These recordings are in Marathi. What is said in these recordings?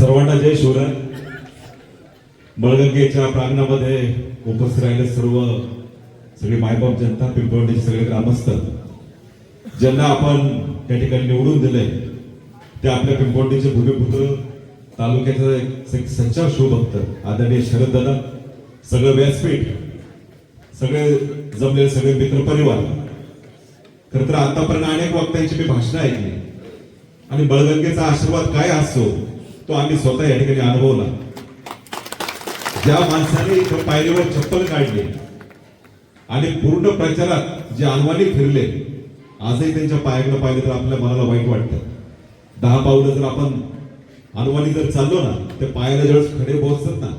सर्वांना जय शिवराय. बळगंगेच्या प्रांगणामध्ये उपस्थित राहिले सर्व सगळे मायबाप जनता पिंपळवंडीचे सगळे ग्रामस्थ ज्यांना आपण त्या ठिकाणी निवडून दिले ते आपल्या पिंपळवंडीचे भूमिपुत्र तालुक्याचा एक एक सच्चा शिवभक्त आदरणीय शरद दादा सगळं व्यासपीठ सगळे जमलेले सगळे मित्रपरिवार खर तर आतापर्यंत अनेक वक्त्यांची मी भाषणं ऐकली. आणि बळगंगेचा आशीर्वाद काय असतो तो आम्ही स्वतः या ठिकाणी अनुभवला. ज्या माणसाने इथं पायरीवर चप्पल काढली आणि पूर्ण प्रचारात जे अनवाणी फिरले आजही त्यांच्या पायाकडे पाहिलं तर आपल्या मनाला वाईट वाटतं. दहा पावलं जर आपण अनवाणी जर चाललो ना ते पायाला ज्यावेळेस खडे पोहोचतात ना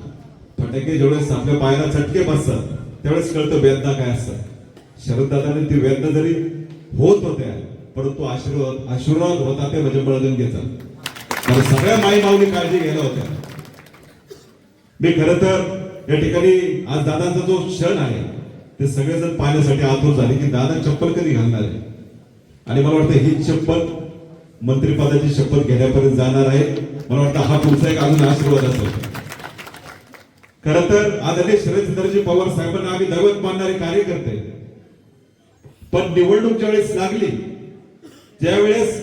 फटाके ज्यावेळेस आपल्या पायाला चटके बसतात त्यावेळेस कळतं वेदना काय असतात. शरददादाने ती वेदना जरी होत होत्या परंतु आशीर्वाद आशीर्वाद होता ते म्हणजे घेतात. कारण सगळ्या माई माऊली काळजी घ्यायला होत्या. मी खर तर या ठिकाणी आज दादांचा जो क्षण आहे ते सगळेजण पाहण्यासाठी आतुर झाले की दादा चप्पल कधी घालणार आहे? आणि मला वाटतं ही चप्पल मंत्रिपदाची शपथ घेण्यापर्यंत जाणार आहे. मला वाटतं हा पुढचा एक अजून आशीर्वाद असेल. खर तर आदरणीय शरदचंद्रजी पवार साहेबांना आम्ही दैवत मानणारे कार्यकर्ते. पण निवडणूक ज्यावेळेस लागली ज्यावेळेस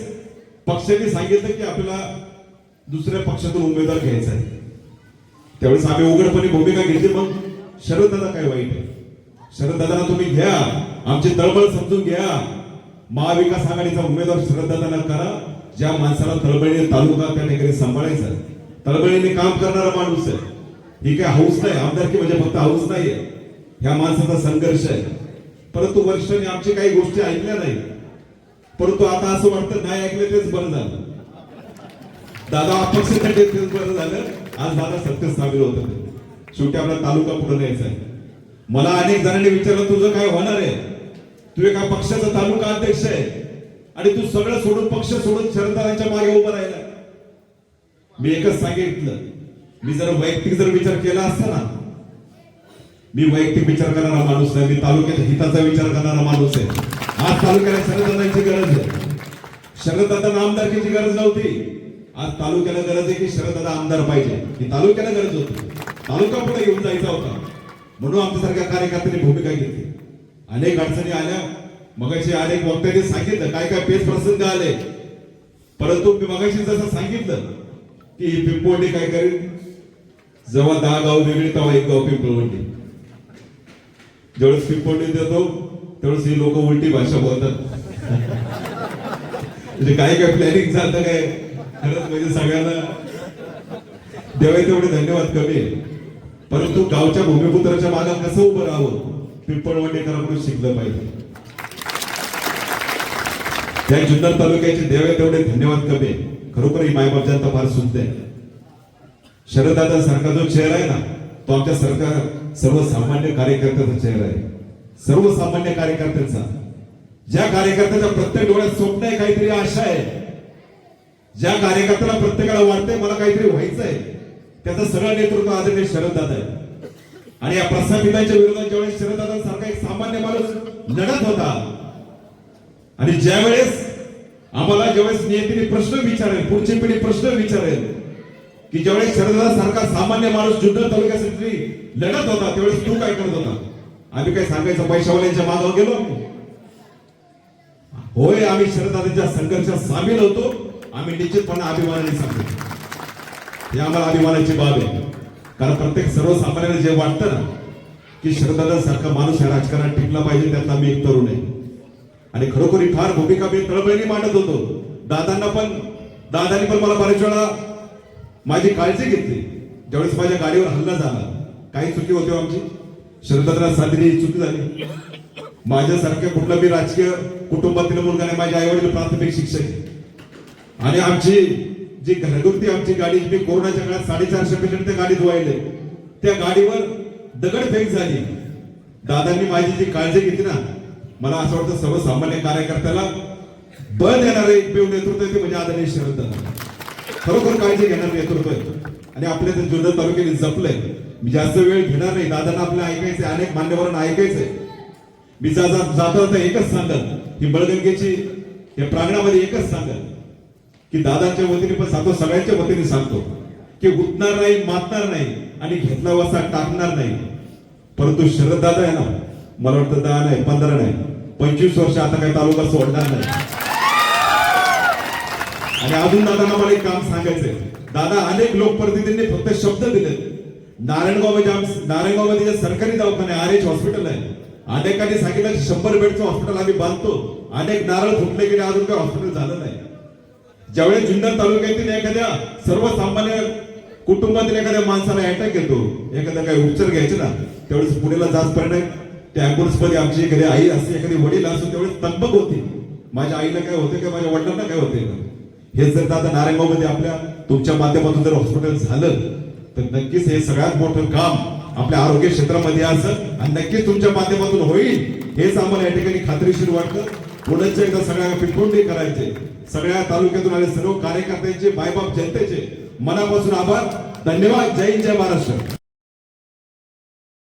पक्षाने सांगितलं की आपल्याला दुसऱ्या पक्षातून उमेदवार घ्यायचा आहे. त्यावेळेस आम्ही उघडपणे भूमिका घेतली मग शरददादा काय वाईट आहे? शरददादांना तुम्ही घ्या आमची तळमळ समजून घ्या. महाविकास आघाडीचा उमेदवार शरददादांना करा. ज्या माणसाला तळबळीने तालुका त्या ठिकाणी सांभाळायचा आहे. तळबळीने काम करणारा माणूस आहे. ही काय हाऊस नाही आमदारकी म्हणजे फक्त हाऊस नाहीये. ह्या माणसाचा संघर्ष आहे. परंतु वर्षांनी आमची काही गोष्टी ऐकल्या नाही. परंतु आता असं वाटतं नाही ऐकलं तेच बरं झालं. दादा अपक्ष बरं झालं. आज दादा सत्य सामील होत. शेवटी आपला तालुका पुढे न्यायचा आहे. मला अनेक जणांनी विचारलं तुझं काय होणार आहे? तू एका पक्षाचा तालुका अध्यक्ष आहे. आणि तू सगळं सोडून पक्ष सोडून शरदारांच्या मागे उभं राहिला मी एकच सांगितलं. मी जर वैयक्तिक जर विचार केला असता ना मी वैयक्तिक विचार करणारा माणूस आहे मी तालुक्याच्या हिताचा विचार करणारा माणूस आहे. आज तालुक्याला शरददादांची गरज आहे. शरददादा आमदारकीची गरज नव्हती. आज तालुक्याला गरज आहे की शरददादा आमदार पाहिजे. ही तालुक्याला गरज होती. तालुका पुढे घेऊन जायचा होता. म्हणून आमच्यासारख्या कार्यकर्त्यांनी भूमिका घेतली. अनेक अडचणी आल्या. मगाशी अनेक वक्त्यांनी सांगितलं काय काय पेच प्रसंग आले. परंतु मी मगाशी जसं सांगितलं की ही पिंपवंडी काय करेल? जेव्हा दहा गाव वेगळी तेव्हा एक गाव पिंपळवंडी. ज्यावेळेस पिंपवंडी देतो त्यावेळेस ही लोक उलटी भाषा बोलतात. म्हणजे काय काय प्लॅनिंग झालं काय? खरंच म्हणजे सगळ्यांना देवाय तेवढे धन्यवाद कमी आहे. परंतु गावच्या भूमिपुत्राच्या मागा कसं उभं राहावं पिंपळवंडीकरांकडून शिकलं पाहिजे. त्या जुन्नर तालुक्याचे देवे तेवढे धन्यवाद कमी खरोखर ही मायबाप जनता फार सुनते शरददादा सारखा जो चेहरा आहे ना तो आमच्या सरकार सर्वसामान्य कार्यकर्त्याचा चेहरा आहे. सर्वसामान्य कार्यकर्त्यांचा. ज्या कार्यकर्त्याच्या प्रत्येक डोळ्यात स्वप्न आहे काहीतरी आशा आहे ज्या कार्यकर्त्याला प्रत्येकाला वाटतंय मला काहीतरी व्हायचंय त्याचं सरळ नेतृत्व आदरणीय शरददादा आहे. आणि या प्रस्थापितांच्या विरोधात ज्यावेळेस शरददादा सारखा एक सामान्य माणूस लढत होता आणि ज्या वेळेस आम्हाला ज्यावेळेस नियतीने प्रश्न विचारेल पुढची पिढी प्रश्न विचारेल की ज्यावेळेस शरददा सारखा सामान्य माणूस जुन्नर तालुक्यासाठी लढत होता त्यावेळेस तू काय करत होता? आम्ही काय सांगायचं पैशावाल्यांच्या मागावर गेलो? होय आम्ही शरददादांच्या संघर्षात सामील होतो. आम्ही निश्चितपणे अभिमानाने सांगतो. हे आम्हाला अभिमानाची बाब आहे. कारण प्रत्येक सर्वसामान्याला जे वाटतं ना की शरदादा सारखा माणूस या राजकारणात टिकला पाहिजे त्यातला मी एक तरुण आहे. आणि खरोखर ही फार भूमिका मी तळमळीने मांडत होतो. दादांना पण दादांनी पण मला बऱ्याच वेळा माझी काळजी घेतली. ज्यावेळेस माझ्या गाडीवर हल्ला झाला काही चुकी होती हो आमची? शरददादा साधने ही चुकी झाली. माझ्यासारख्या कुठला मी राजकीय कुटुंबातील मुलगा नाही माझे आईवडील प्राथमिक शिक्षक आहे. आणि आमची जी घरगुती आमची गाडी मी कोरोनाच्या काळात साडेचारशे पेशंट त्या गाडीत वाहिले त्या गाडीवर दगडफेक झाली. दादांनी माझी जी काळजी घेतली ना मला असं वाटतं सर्वसामान्य कार्यकर्त्याला बळ देणारे एकमेव नेतृत्व आहे ते म्हणजे आदरणीय शरद दादा. खरोखर काळजी घेणार नेतृत्व आणि आपल्या ते जुन्नर तालुक्याने जपलंय. मी जास्त वेळ घेणार नाही. दादांना आपल्या ऐकायचंय अनेक मान्यवरांना ऐकायचंय. मी जा जाता जाता एकच सांगत ही बळगंगेची या प्रांगणामध्ये एकच सांगत की दादाच्या वतीने पण सांगतो सगळ्यांच्या वतीने सांगतो की उठणार नाही मातणार नाही आणि घेतला वसा टाकणार नाही. परंतु शरद दादा आहे ना मला वाटतं दहा नाही पंधरा नाही पंचवीस वर्ष आता काही तालुका सोडणार नाही. आणि अजून दादांना मला एक काम सांगायचंय. दादा अनेक लोकप्रतिनिधींनी फक्त शब्द दिले नारायणगाव नारायणगावमध्ये जे सरकारी दवाखाने आर एच हॉस्पिटल आहे. अनेकांनी सांगितलं की शंभर बेडचं हॉस्पिटल आम्ही बांधतो. अनेक नारळ फुटले गेले अजून काही हॉस्पिटल झालं नाही. ज्यावेळेस जुन्नर तालुक्यातील एखाद्या सर्वसामान्य कुटुंबातील एखाद्या माणसाला अटॅक येतो एखादा काही उपचार घ्यायचे ना त्यावेळेस पुण्याला जाचपर्यंत त्या अँब्युलन्समध्ये आमची एखादी आई असते एखादी वडील असतो त्यावेळेस तब्बक होती. माझ्या आईला काय होते का माझ्या वडिलांना काय होते? हे जर आता नारायणगावमध्ये आपल्या तुमच्या माध्यमातून जर हॉस्पिटल झालं तर नक्कीच हे सगळ्यात मोठं काम आपल्या आरोग्य क्षेत्रामध्ये असं आणि नक्कीच तुमच्या माध्यमातून होईल. हेच आम्हाला या ठिकाणी खात्रीशीर वाटतं. पुढच्या एकदा सगळ्या पिंपोंडी करायचे. सगळ्या तालुक्यातून आले सर्व कार्यकर्त्यांचे बायबाप जनतेचे मनापासून आभार. धन्यवाद. जय हिंद, जय महाराष्ट्र.